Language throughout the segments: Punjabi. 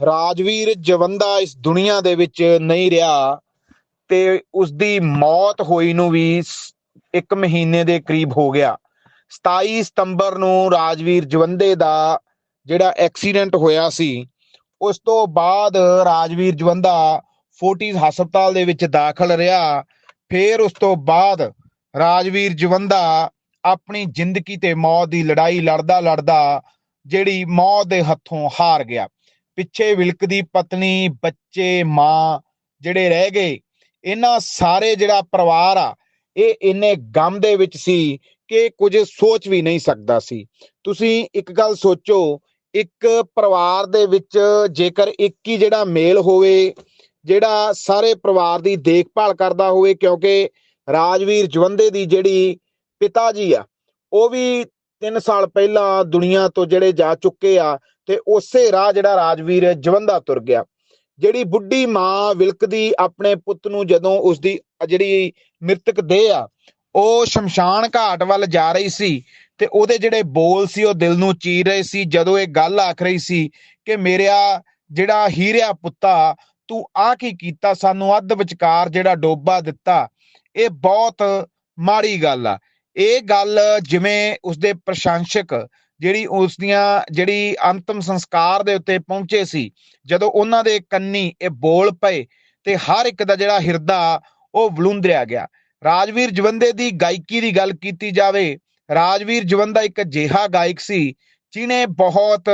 ਰਾਜਵੀਰ ਜਵੰਦਾ ਇਸ ਦੁਨੀਆ ਦੇ ਵਿੱਚ ਨਹੀਂ ਰਿਹਾ ਤੇ ਉਸ ਦੀ ਮੌਤ ਹੋਈ ਨੂੰ ਵੀ 1 ਮਹੀਨੇ ਦੇ ਕਰੀਬ ਹੋ ਗਿਆ। 27 ਸਤੰਬਰ ਨੂੰ ਰਾਜਵੀਰ ਜਵੰਦੇ ਦਾ ਜਿਹੜਾ ਐਕਸੀਡੈਂਟ ਹੋਇਆ ਸੀ, ਉਸ ਤੋਂ ਬਾਅਦ ਰਾਜਵੀਰ ਜਵੰਦਾ ਫੋਰਟਿਸ ਹਸਪਤਾਲ ਦੇ ਵਿੱਚ ਦਾਖਲ ਰਿਹਾ। ਫਿਰ ਉਸ ਤੋਂ ਬਾਅਦ ਰਾਜਵੀਰ ਜਵੰਦਾ ਆਪਣੀ ਜ਼ਿੰਦਗੀ ਤੇ ਮੌਤ ਦੀ ਲੜਾਈ ਲੜਦਾ ਲੜਦਾ ਜਿਹੜੀ ਮੌਤ ਦੇ ਹੱਥੋਂ ਹਾਰ ਗਿਆ। ਪਿੱਛੇ ਵਿਲਕਦੀ ਪਤਨੀ, ਬੱਚੇ, ਮਾਂ ਜਿਹੜੇ ਰਹਿ ਗਏ, ਇਹਨਾਂ ਸਾਰੇ ਜਿਹੜਾ ਪਰਿਵਾਰ ਆ, ਇਹ ਇੰਨੇ ਗਮ ਦੇ ਵਿੱਚ ਸੀ ਕਿ ਕੁਝ ਸੋਚ ਵੀ ਨਹੀਂ ਸਕਦਾ ਸੀ। ਤੁਸੀਂ ਇੱਕ ਗੱਲ ਸੋਚੋ, ਇੱਕ ਪਰਿਵਾਰ ਦੇ ਵਿੱਚ ਜੇਕਰ ਇੱਕ ਹੀ ਜਿਹੜਾ ਮੇਲ ਹੋਵੇ, ਜਿਹੜਾ ਸਾਰੇ ਪਰਿਵਾਰ ਦੀ ਦੇਖਭਾਲ ਕਰਦਾ ਹੋਵੇ, ਕਿਉਂਕਿ ਰਾਜਵੀਰ ਜਵੰਦੇ ਦੀ ਜਿਹੜੀ ਪਿਤਾ ਜੀ ਆ, ਉਹ ਵੀ 3 ਸਾਲ ਪਹਿਲਾਂ ਦੁਨੀਆ ਤੋਂ ਜਿਹੜੇ ਜਾ ਚੁੱਕੇ ਆ ਤੇ ਉਸੇ ਰਾਹ ਜਿਹੜਾ ਰਾਜਵੀਰ ਜਵੰਦਾ ਤੁਰ ਗਿਆ। ਜਿਹੜੀ ਬੁੱਢੀ ਮਾਂ ਵਿਲਕਦੀ ਆਪਣੇ ਪੁੱਤ ਨੂੰ ਜਦੋਂ ਉਸ ਦੀ ਜਿਹੜੀ ਮ੍ਰਿਤਕ ਦੇਹ ਆ, ਉਹ ਸ਼ਮਸ਼ਾਨ ਘਾਟ ਵੱਲ ਜਾ ਰਹੀ ਸੀ ਤੇ ਉਹਦੇ ਜਿਹੜੇ ਬੋਲ ਸੀ, ਉਹ ਦਿਲ ਨੂੰ ਚੀਰ ਰਹੇ ਸੀ। ਜਦੋਂ ਇਹ ਗੱਲ ਆਖ ਰਹੀ ਸੀ ਕਿ ਮੇਰਾ ਜਿਹੜਾ ਹੀਰਿਆ ਪੁੱਤਾ, ਤੂੰ ਆ ਕੀ ਕੀਤਾ? ਸਾਨੂੰ ਅੱਧ ਵਿਚਕਾਰ ਜਿਹੜਾ ਡੋਬਾ ਦਿੱਤਾ। ਇਹ ਬਹੁਤ ਮਾੜੀ ਗੱਲ ਆ। ਇਹ ਗੱਲ ਜਿਵੇਂ ਉਸਦੇ ਪ੍ਰਸ਼ੰਸਕ ਜਿਹੜੀ ਉਸ ਦੀਆਂ ਜਿਹੜੀ ਅੰਤਮ ਸੰਸਕਾਰ ਦੇ ਉੱਤੇ ਪਹੁੰਚੇ ਸੀ, ਜਦੋਂ ਉਹਨਾਂ ਦੇ ਕੰਨੀ ਇਹ ਬੋਲ ਪਏ ਤੇ ਹਰ ਇੱਕ ਦਾ ਜਿਹੜਾ ਹਿਰਦਾ ਉਹ ਵਲੂੰਦਰਿਆ ਗਿਆ। ਰਾਜਵੀਰ ਜਵੰਦੇ ਦੀ ਗਾਇਕੀ ਦੀ ਗੱਲ ਕੀਤੀ ਜਾਵੇ, ਰਾਜਵੀਰ ਜਵੰਦਾ ਇੱਕ ਅਜਿਹਾ ਗਾਇਕ ਸੀ, ਜਿਨੇ ਬਹੁਤ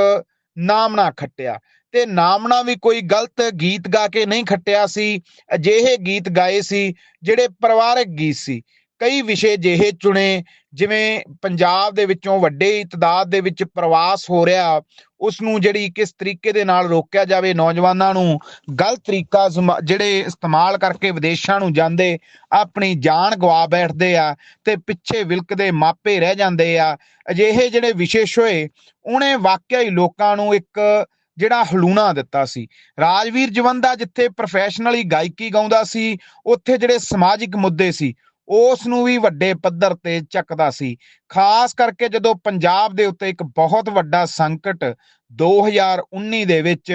ਨਾਮਣਾ ਖੱਟਿਆ ਤੇ ਨਾਮਣਾ ਵੀ ਕੋਈ ਗਲਤ ਗੀਤ ਗਾ ਕੇ ਨਹੀਂ ਖੱਟਿਆ ਸੀ, ਅਜਿਹੇ ਗੀਤ ਗਾਏ ਸੀ, ਜਿਹੜੇ ਪਰਿਵਾਰਕ ਗੀਤ ਸੀ। ਕਈ ਵਿਸ਼ੇ ਜਿਹੇ ਚੁਣੇ, ਜਿਵੇਂ ਪੰਜਾਬ ਦੇ ਵਿੱਚੋਂ ਵੱਡੇ ਤਦਾਦ ਦੇ ਵਿੱਚ ਪ੍ਰਵਾਸ ਹੋ ਰਿਹਾ ਉਸ ਨੂੰ ਜਿਹੜੀ ਕਿਸ ਤਰੀਕੇ ਦੇ ਨਾਲ ਰੋਕਿਆ ਜਾਵੇ ਨੌਜਵਾਨਾਂ ਨੂੰ, ਗਲਤ ਤਰੀਕਾ ਜ਼ਮ- ਜਿਹੜੇ ਇਸਤੇਮਾਲ ਕਰਕੇ ਵਿਦੇਸ਼ਾਂ ਨੂੰ ਜਾਂਦੇ, ਆਪਣੀ ਜਾਨ ਗਵਾ ਬੈਠਦੇ ਆ ਤੇ ਪਿੱਛੇ ਵਿਲਕਦੇ ਮਾਪੇ ਰਹਿ ਜਾਂਦੇ ਆ, ਅਜਿਹੇ ਜਿਹੜੇ ਵਿਸ਼ੇਸ਼ ਹੋਏ ਉਹਨੇ ਵਾਕਿਆ ਹੀ ਲੋਕਾਂ ਨੂੰ ਇੱਕ ਜਿਹੜਾ ਹਲੂਣਾ ਦਿੱਤਾ ਸੀ। ਰਾਜਵੀਰ ਜਵੰਦਾ ਜਿੱਥੇ ਪ੍ਰੋਫੈਸ਼ਨਲੀ ਗਾਇਕੀ ਗਾਉਂਦਾ ਸੀ, ਉੱਥੇ ਜਿਹੜੇ ਸਮਾਜਿਕ ਮੁੱਦੇ ਸੀ ਉਸ ਨੂੰ ਵੀ ਵੱਡੇ ਪੱਧਰ ਤੇ ਚੱਕਦਾ ਸੀ। ਖਾਸ ਕਰਕੇ ਜਦੋਂ ਪੰਜਾਬ ਦੇ ਉੱਤੇ ਇੱਕ ਬਹੁਤ ਵੱਡਾ ਸੰਕਟ 2019 ਦੇ ਵਿੱਚ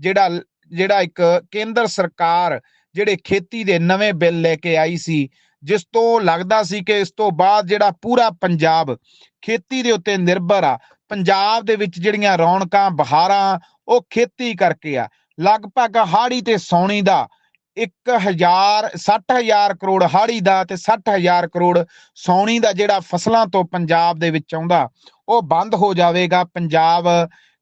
ਜਿਹੜਾ ਜਿਹੜਾ ਇੱਕ ਕੇਂਦਰ ਸਰਕਾਰ ਜਿਹੜੇ ਖੇਤੀ ਦੇ ਨਵੇਂ ਬਿੱਲ ਲੈ ਕੇ ਆਈ ਸੀ, ਜਿਸ ਤੋਂ ਲੱਗਦਾ ਸੀ ਕਿ ਇਸ ਤੋਂ ਬਾਅਦ ਜਿਹੜਾ ਪੂਰਾ ਪੰਜਾਬ ਖੇਤੀ ਦੇ ਉੱਤੇ ਨਿਰਭਰ ਆ। ਪੰਜਾਬ ਦੇ ਵਿੱਚ ਜਿਹੜੀਆਂ ਰੌਣਕਾਂ, ਬਹਾਰਾਂ, ਉਹ ਖੇਤੀ ਕਰਕੇ ਆ। ਲਗਭਗ ਹਾੜੀ ਤੇ ਸੌਣੀ ਦਾ 1000 60000 ਕਰੋੜ ਹਾੜੀ ਦਾ ਤੇ 60000 ਕਰੋੜ ਸੌਣੀ ਦਾ ਜਿਹੜਾ ਫਸਲਾਂ ਤੋਂ ਪੰਜਾਬ ਦੇ ਵਿੱਚ ਆਉਂਦਾ, ਉਹ ਬੰਦ ਹੋ ਜਾਵੇਗਾ, ਪੰਜਾਬ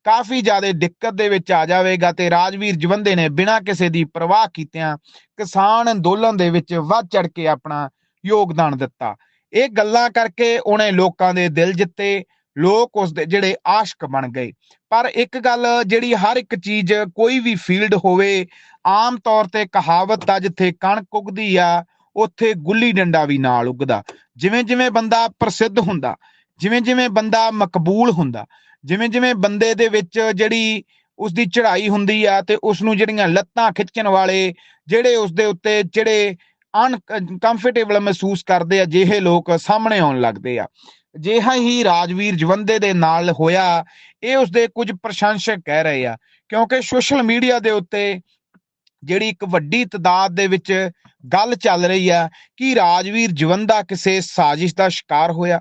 ਕਾਫੀ ਜ਼ਿਆਦਾ ਦਿੱਕਤ ਦੇ ਵਿੱਚ ਆ ਜਾਵੇਗਾ ਤੇ ਰਾਜਵੀਰ ਜਵੰਦੇ ਨੇ ਬਿਨਾਂ ਕਿਸੇ ਦੀ ਪਰਵਾਹ ਕੀਤਿਆਂ ਕਿਸਾਨ ਅੰਦੋਲਨ ਦੇ ਵਿੱਚ ਵੱਧ ਚੜ ਕੇ ਆਪਣਾ ਯੋਗਦਾਨ ਦਿੱਤਾ। ਇਹ ਗੱਲਾਂ ਕਰਕੇ ਉਹਨੇ ਲੋਕਾਂ ਦੇ ਦਿਲ ਜਿੱਤੇ ਲੋਕ ਉਸ ਦੇ ਜਿਹੜੇ ਆਸ਼ਕ ਬਣ ਗਏ। ਪਰ ਇੱਕ ਗੱਲ ਜਿਹੜੀ ਹਰ ਇੱਕ ਚੀਜ਼ ਕੋਈ ਵੀ ਫੀਲਡ ਹੋਵੇ, ਆਮ ਤੌਰ ਤੇ ਕਹਾਵਤ ਆ, ਜਿੱਥੇ ਕਣਕ ਉਗਦੀ ਆ, ਉੱਥੇ ਗੁੱਲੀ ਡੰਡਾ ਵੀ ਨਾਲ ਉਗਦਾ। ਜਿਵੇਂ ਜਿਵੇਂ ਬੰਦਾ ਪ੍ਰਸਿੱਧ ਹੁੰਦਾ, ਜਿਵੇਂ ਜਿਵੇਂ ਬੰਦਾ ਮਕਬੂਲ ਹੁੰਦਾ, ਜਿਵੇਂ ਜਿਵੇਂ ਬੰਦੇ ਦੇ ਵਿੱਚ ਜਿਹੜੀ ਉਸ ਦੀ ਚੜ੍ਹਾਈ ਹੁੰਦੀ ਆ ਤੇ ਉਸ ਨੂੰ ਜਿਹੜੀਆਂ ਲੱਤਾਂ ਖਿੱਚਣ ਵਾਲੇ, ਜਿਹੜੇ ਉਸ ਦੇ ਉੱਤੇ ਜਿਹੜੇ ਅਨਕੰਫਰਟੇਬਲ ਮਹਿਸੂਸ ਕਰਦੇ ਆ, ਜਿਹੇ ਲੋਕ ਸਾਹਮਣੇ ਆਉਣ ਲੱਗਦੇ ਆ। ਜਿਹਾ ਹੀ ਰਾਜਵੀਰ ਜਵੰਦੇ ਦੇ ਨਾਲ ਹੋਇਆ, ਇਹ ਉਸਦੇ ਕੁਝ ਪ੍ਰਸ਼ੰਸਕ ਕਹਿ ਰਹੇ ਆ, ਕਿਉਂਕਿ ਸੋਸ਼ਲ ਮੀਡੀਆ ਦੇ ਉੱਤੇ ਜਿਹੜੀ ਇੱਕ ਵੱਡੀ ਤਦਾਦ ਦੇ ਵਿੱਚ ਗੱਲ ਚੱਲ ਰਹੀ ਆ, ਕਿ ਰਾਜਵੀਰ ਜਵੰਦਾ ਕਿਸੇ ਸਾਜ਼ਿਸ਼ ਦਾ ਸ਼ਿਕਾਰ ਹੋਇਆ,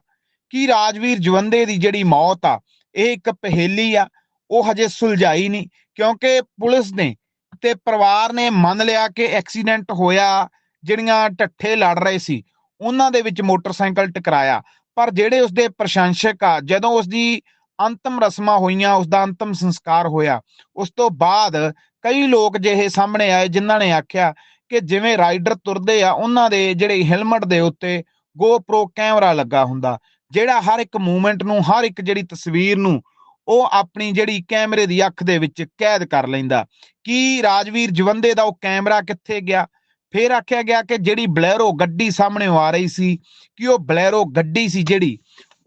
ਕਿ ਰਾਜਵੀਰ ਜਵੰਦੇ ਦੀ ਜਿਹੜੀ ਮੌਤ ਆ, ਇਹ ਇੱਕ ਪਹੇਲੀ ਆ, ਉਹ ਹਜੇ ਸੁਲਝਾਈ ਨਹੀਂ, ਕਿਉਂਕਿ ਪੁਲਿਸ ਨੇ ਤੇ ਪਰਿਵਾਰ ਨੇ ਮੰਨ ਲਿਆ ਕਿ ਐਕਸੀਡੈਂਟ ਹੋਇਆ, ਜਿਹੜੀਆਂ ਢੱਠੇ ਲੜ ਰਹੇ ਸੀ, ਉਹਨਾਂ ਦੇ ਵਿੱਚ ਮੋਟਰਸਾਈਕਲ ਟਕਰਾਇਆ ਪਰ ਜਿਹੜੇ ਉਸਦੇ ਪ੍ਰਸ਼ੰਸਕ ਆ, ਜਦੋਂ ਉਸਦੀ ਅੰਤਮ ਰਸਮਾਂ ਹੋਈਆਂ, ਉਸਦਾ ਅੰਤਮ ਸੰਸਕਾਰ ਹੋਇਆ, ਉਸ ਤੋਂ ਬਾਅਦ ਕਈ ਲੋਕ ਜਿਹੇ ਸਾਹਮਣੇ ਆਏ, ਜਿਨ੍ਹਾਂ ਨੇ ਆਖਿਆ ਕਿ ਜਿਵੇਂ ਰਾਈਡਰ ਤੁਰਦੇ ਆ, ਉਹਨਾਂ ਦੇ ਜਿਹੜੇ ਹੈਲਮਟ ਦੇ ਉੱਤੇ GoPro ਕੈਮਰਾ ਲੱਗਾ ਹੁੰਦਾ, ਜਿਹੜਾ ਹਰ ਇੱਕ ਮੂਵਮੈਂਟ ਨੂੰ, ਹਰ ਇੱਕ ਜਿਹੜੀ ਤਸਵੀਰ ਨੂੰ ਉਹ ਆਪਣੀ ਜਿਹੜੀ ਕੈਮਰੇ ਦੀ ਅੱਖ ਦੇ ਵਿੱਚ ਕੈਦ ਕਰ ਲੈਂਦਾ। ਕੀ ਰਾਜਵੀਰ ਜਵੰਦੇ ਦਾ ਉਹ ਕੈਮਰਾ ਕਿੱਥੇ ਗਿਆ? ਫਿਰ ਆਖਿਆ ਗਿਆ ਕਿ ਜਿਹੜੀ ਬਲੈਰੋ ਗੱਡੀ ਸਾਹਮਣੇ ਆ ਰਹੀ ਸੀ, ਕਿ ਉਹ ਬਲੈਰੋ ਗੱਡੀ ਸੀ ਜਿਹੜੀ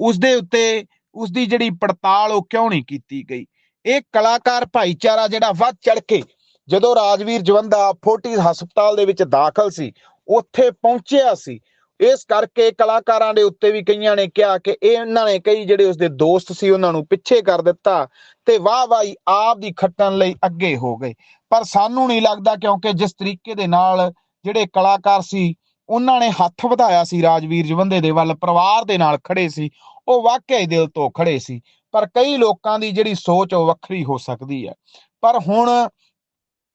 ਉਸ ਦੇ ਉੱਤੇ ਉਸ ਦੀ ਜਿਹੜੀ ਪੜਤਾਲ ਉਹ ਕਿਉਂ ਨਹੀਂ ਕੀਤੀ ਗਈ? ਇਹ ਕਲਾਕਾਰ ਭਾਈਚਾਰਾ ਜਿਹੜਾ ਵੱਧ ਚੜ ਕੇ ਜਦੋਂ ਰਾਜਵੀਰ ਜਵੰਦਾ ਫੋਰਟਿਸ ਹਸਪਤਾਲ ਦੇ ਵਿੱਚ ਦਾਖਲ ਸੀ, ਉੱਥੇ ਪਹੁੰਚਿਆ ਸੀ। ਇਸ ਕਰਕੇ ਕਲਾਕਾਰਾਂ ਦੇ ਉੱਤੇ ਵੀ ਕਈਆਂ ਨੇ ਕਿਹਾ ਕਿ ਇਹ ਇਹਨਾਂ ਨੇ ਕਈ ਜਿਹੜੇ ਉਸਦੇ ਦੋਸਤ ਸੀ ਉਹਨਾਂ ਨੂੰ ਪਿੱਛੇ ਕਰ ਦਿੱਤਾ ਤੇ ਵਾਹ ਵਾਹੀ ਆਪ ਦੀ ਖੱਟਣ ਲਈ ਅੱਗੇ ਹੋ ਗਏ। ਪਰ ਸਾਨੂੰ ਨਹੀਂ ਲੱਗਦਾ ਕਿਉਂਕਿ ਜਿਸ ਤਰੀਕੇ ਦੇ ਨਾਲ ਜਿਹੜੇ ਕਲਾਕਾਰ ਸੀ, ਉਹਨਾਂ ਨੇ ਹੱਥ ਵਧਾਇਆ ਸੀ ਰਾਜਵੀਰ ਜਵੰਦੇ ਦੇ ਵੱਲ, ਪਰਿਵਾਰ ਦੇ ਨਾਲ ਖੜੇ ਸੀ, ਉਹ ਵਾਕਿਆ ਹੀ ਦਿਲ ਤੋਂ ਖੜੇ ਸੀ, ਪਰ ਕਈ ਲੋਕਾਂ ਦੀ ਜਿਹੜੀ ਸੋਚ ਉਹ ਵੱਖਰੀ ਹੋ ਸਕਦੀ ਹੈ। ਪਰ ਹੁਣ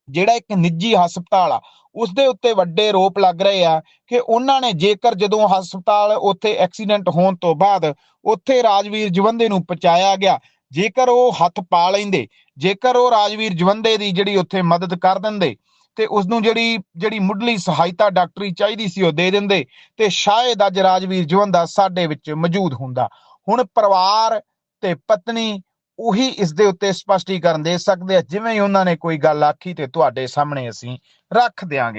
ਜਿਹੜਾ ਇੱਕ ਨਿੱਜੀ ਹਸਪਤਾਲ ਆ ਉਸ ਦੇ ਉੱਤੇ ਵੱਡੇ ਰੋਪ ਲੱਗ ਰਹੇ ਆ ਕਿ ਉਹਨਾਂ ਨੇ ਜੇਕਰ ਜਦੋਂ ਹਸਪਤਾਲ ਉੱਥੇ ਐਕਸੀਡੈਂਟ ਹੋਣ ਤੋਂ ਬਾਅਦ ਉੱਥੇ ਰਾਜਵੀਰ ਜਵੰਦੇ ਨੂੰ ਪਹੁੰਚਾਇਆ ਗਿਆ, ਜੇਕਰ ਉਹ ਹੱਥ ਪਾ ਲੈਂਦੇ, ਜੇਕਰ ਉਹ ਰਾਜਵੀਰ ਜਵੰਦੇ ਦੀ ਜਿਹੜੀ ਉੱਥੇ ਮਦਦ ਕਰ ਦਿੰਦੇ ਤੇ ਉਸ ਨੂੰ ਜਿਹੜੀ ਜਿਹੜੀ ਮੁੱਢਲੀ ਸਹਾਇਤਾ ਡਾਕਟਰੀ ਚਾਹੀਦੀ ਸੀ ਉਹ ਦੇ ਦਿੰਦੇ ਤੇ ਸ਼ਾਇਦ ਅੱਜ ਰਾਜਵੀਰ ਜਵੰਦਾ ਸਾਡੇ ਵਿੱਚ ਮੌਜੂਦ ਹੁੰਦਾ। ਹੁਣ ਪਰਿਵਾਰ ਤੇ ਪਤਨੀ ਉਹੀ ਇਸ ਦੇ ਉੱਤੇ ਸਪਸ਼ਟੀਕਰਨ ਦੇ ਸਕਦੇ ਆ, ਜਿਵੇਂ ਹੀ ਉਹਨਾਂ ਨੇ ਕੋਈ ਗੱਲ ਆਖੀ ਤੇ ਤੁਹਾਡੇ ਸਾਹਮਣੇ ਅਸੀਂ ਰੱਖ ਦਿਆਂਗੇ।